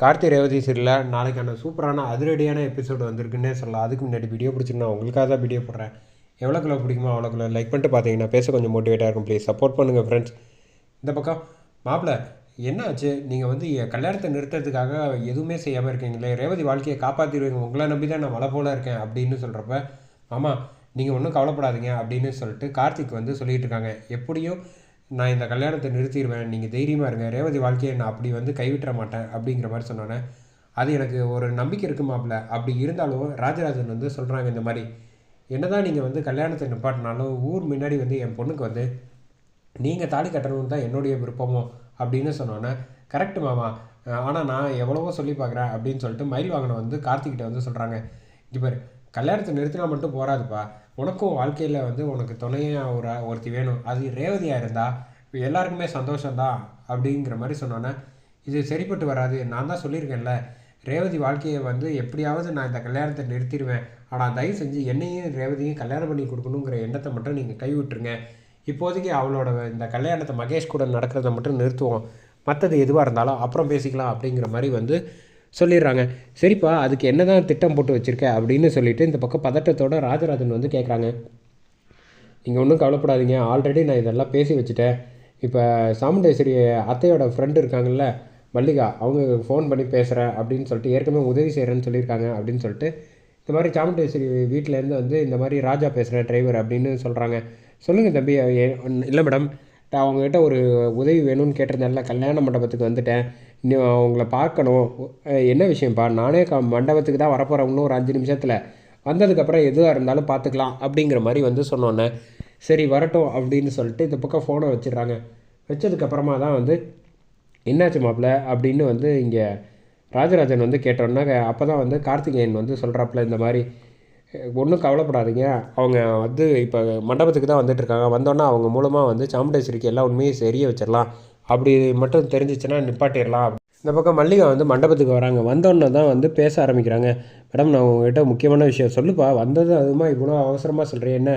கார்த்தி ரேவதி சீரியலில் நாளைக்கான சூப்பரான அதிரடியான எபிசோடு வந்திருக்குன்னே சொல்லலாம். அதுக்கு முன்னாடி வீடியோ பிடிச்சிருந்தா உங்களுக்காக தான் வீடியோ போடுறேன். எவ்வளோக்குள்ள பிடிக்குமோ அவ்வளோக்குள்ள லைக் பண்ணிட்டு பார்த்தீங்கன்னா பேச கொஞ்சம் மோட்டிவேட்டாக இருக்கும். ப்ளீஸ் சப்போர்ட் பண்ணுங்கள் ஃப்ரெண்ட்ஸ் இந்த பக்கம் மாப்பிள்ளை என்ன ஆச்சு நீங்கள் வந்து என் கல்யாணத்தை நிறுத்துறதுக்காக எதுவுமே செய்யாமல் இருக்கீங்களே? ரேவதி வாழ்க்கையை காப்பாற்றிடுவீங்க உங்களை நம்பி தான் நான் மழை போல இருக்கேன் அப்படின்னு சொல்கிறப்ப ஆமாம் நீங்கள் ஒன்றும் கவலைப்படாதீங்க அப்படின்னு சொல்லிட்டு கார்த்திக் வந்து சொல்லிகிட்டு இருக்காங்க. எப்படியும் நான் இந்த கல்யாணத்தை நிறுத்திடுவேன் நீங்கள் தைரியமாக இருங்க. ரேவதி வாழ்க்கையை நான் அப்படி வந்து கைவிட்டுற மாட்டேன் அப்படிங்கிற மாதிரி சொன்னோன்னே அது எனக்கு ஒரு நம்பிக்கை இருக்கு அப்படி இருந்தாலும் ராஜராஜன் வந்து சொல்கிறாங்க இந்த மாதிரி என்ன தான் நீங்கள் வந்து கல்யாணத்தை நிப்பாட்டினாலும் ஊர் முன்னாடி வந்து என் பொண்ணுக்கு வந்து நீங்கள் தாலி கட்டணும்னு தான் என்னுடைய விருப்பமோ அப்படின்னு சொன்னோன்னே கரெக்ட் மாமா. ஆனால் நான் எவ்வளவோ சொல்லி பார்க்குறேன் அப்படின்னு சொல்லிட்டு மயில் வாங்கின வந்து கார்த்திகிட்ட வந்து சொல்கிறாங்க இப்போ கல்யாணத்தை நிறுத்தினா மட்டும் போகாதுப்பா உனக்கும் வாழ்க்கையில் வந்து உனக்கு துணையாக ஒரு ஒருத்தி வேணும். அது ரேவதியாக இருந்தால் எல்லாருக்குமே சந்தோஷம்தான் அப்படிங்கிற மாதிரி சொன்னோன்னே இது சரிப்பட்டு வராது. நான் தான் சொல்லியிருக்கேன்ல ரேவதி வாழ்க்கையை வந்து எப்படியாவது நான் இந்த கல்யாணத்தை நிறுத்திடுவேன். ஆனால் தயவு செஞ்சு என்னையும் ரேவதியும் கல்யாணம் பண்ணி கொடுக்கணுங்கிற எண்ணத்தை மட்டும் நீங்கள் கைவிட்டுருங்க. இப்போதைக்கு அவளோட இந்த கல்யாணத்தை மகேஷ் கூட நடக்கிறத மட்டும் நிறுத்துவோம். மற்றது எதுவாக இருந்தாலும் அப்புறம் பேசிக்கலாம் அப்படிங்கிற மாதிரி வந்து சொல்லிடுறாங்க. சரிப்பா அதுக்கு என்ன தான் திட்டம் போட்டு வச்சுருக்க அப்படின்னு சொல்லிட்டு இந்த பக்கம் பதட்டத்தோட ராஜராஜன் வந்து கேட்குறாங்க நீங்கள் ஒன்றும் கவலைப்படாதீங்க. ஆல்ரெடி நான் இதெல்லாம் பேசி வச்சுட்டேன். இப்போ சாமுண்டேஸ்வரி அத்தையோட ஃப்ரெண்டு இருக்காங்கல்ல மல்லிகா அவங்க ஃபோன் பண்ணி பேசுகிறேன் அப்படின்னு சொல்லிட்டு ஏற்கனவே உதவி செய்கிறேன்னு சொல்லியிருக்காங்க அப்படின்னு சொல்லிட்டு இந்த மாதிரி சாமுண்டேஸ்வரி வீட்டிலேருந்து வந்து இந்த மாதிரி ராஜா பேசுகிறேன் டிரைவர் அப்படின்னு சொல்கிறாங்க சொல்லுங்கள் தம்பி இல்லை மேடம் நான் அவங்ககிட்ட ஒரு உதவி வேணும்னு கேட்டிருந்தேன்ல கல்யாண மண்டபத்துக்கு வந்துட்டேன். இன்னும் அவங்கள பார்க்கணும். என்ன விஷயம்ப்பா? நானே க மண்டபத்துக்கு தான் வரப்போகிறேன் இன்னும் ஒரு அஞ்சு நிமிஷத்தில். வந்ததுக்கப்புறம் எதுவாக இருந்தாலும் பார்த்துக்கலாம் அப்படிங்கிற மாதிரி வந்து சொன்னோன்னே சரி வரட்டும் அப்படின்னு சொல்லிட்டு இந்த பக்கம் ஃபோனை வச்சிடுறாங்க. வச்சதுக்கப்புறமா தான் வந்து என்னாச்சு மாப்பிள்ள அப்படின்னு வந்து இங்கே ராஜராஜன் வந்து கேட்டோன்னா அப்போ தான் வந்து கார்த்திகேயன் வந்து சொல்கிறாப்புல இந்த மாதிரி ஒன்றும் கவலைப்படாதீங்க. அவங்க வந்து இப்போ மண்டபத்துக்கு தான் வந்துட்டுருக்காங்க வந்தோன்னே அவங்க மூலமாக வந்து சாமுண்டேஸ்வரிக்கு எல்லா உண்மையும் சரிய வச்சிடலாம். அப்படி மட்டும் தெரிஞ்சிச்சுன்னா நிப்பாட்டிடலாம். இந்த பக்கம் மல்லிகா வந்து மண்டபத்துக்கு வராங்க. வந்தோன்னே தான் வந்து பேச ஆரம்பிக்கிறாங்க. மேடம் நான் உங்ககிட்ட முக்கியமான விஷயம் சொல்லுப்பா. வந்தது அதுமா இவ்வளோ அவசரமாக சொல்கிறேன் என்ன?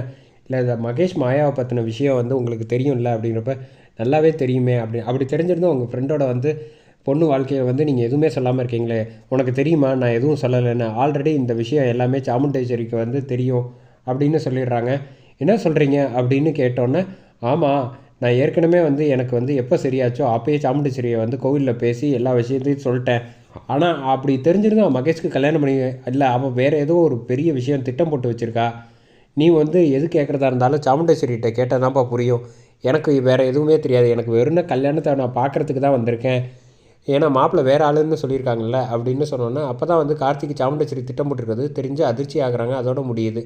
இல்லை இந்த மகேஷ் மாயாவை பற்றின விஷயம் வந்து உங்களுக்கு தெரியும்ல? அப்படிங்கிறப்ப நல்லாவே தெரியுமே. அப்படி அப்படி தெரிஞ்சிருந்தும் உங்கள் ஃப்ரெண்டோட வந்து பொண்ணு வாழ்க்கையை வந்து நீங்கள் எதுவுமே சொல்லாமல் இருக்கீங்களே. உனக்கு தெரியுமா? நான் எதுவும் சொல்லலைன்னு. ஆல்ரெடி இந்த விஷயம் எல்லாமே சாமுண்டேஸ்வரிக்கு வந்து தெரியும். அப்படின்னு சொல்லிடுறாங்க. என்ன சொல்கிறீங்க அப்படின்னு கேட்டோன்னே ஆமாம் நான் ஏற்கனவே வந்து எனக்கு வந்து எப்போ சரியாச்சோ அப்பயே சாமுண்டேஸ்வரியை வந்து கோவிலில் பேசி எல்லா விஷயத்தையும் சொல்லிட்டேன். ஆனால் அப்படி தெரிஞ்சிருந்தா மகேஷ்க்கு கல்யாணம் பண்ணி இல்லை அவள் வேறு ஏதோ ஒரு பெரிய விஷயம் திட்டம் போட்டு வச்சுருக்கா. நீ வந்து எது கேட்குறதா இருந்தாலும் சாமுண்டேஸ்வரிகிட்ட கேட்டால் தான்ப்பா புரியும். எனக்கு வேறு எதுவுமே தெரியாது. எனக்கு வெறும் கல்யாணத்தை நான் பார்க்குறதுக்கு தான் வந்திருக்கேன். ஏன்னா மாப்பிள்ளை வேறு ஆளுன்னு சொல்லியிருக்காங்கல்ல அப்படின்னு சொன்னோன்னே அப்போ தான் வந்து கார்த்திக் சாமுண்டேஸ்வரி திட்டம் போட்டுருக்கிறது தெரிஞ்சு அதிர்ச்சி ஆகிறாங்க. அதோட முடியுது.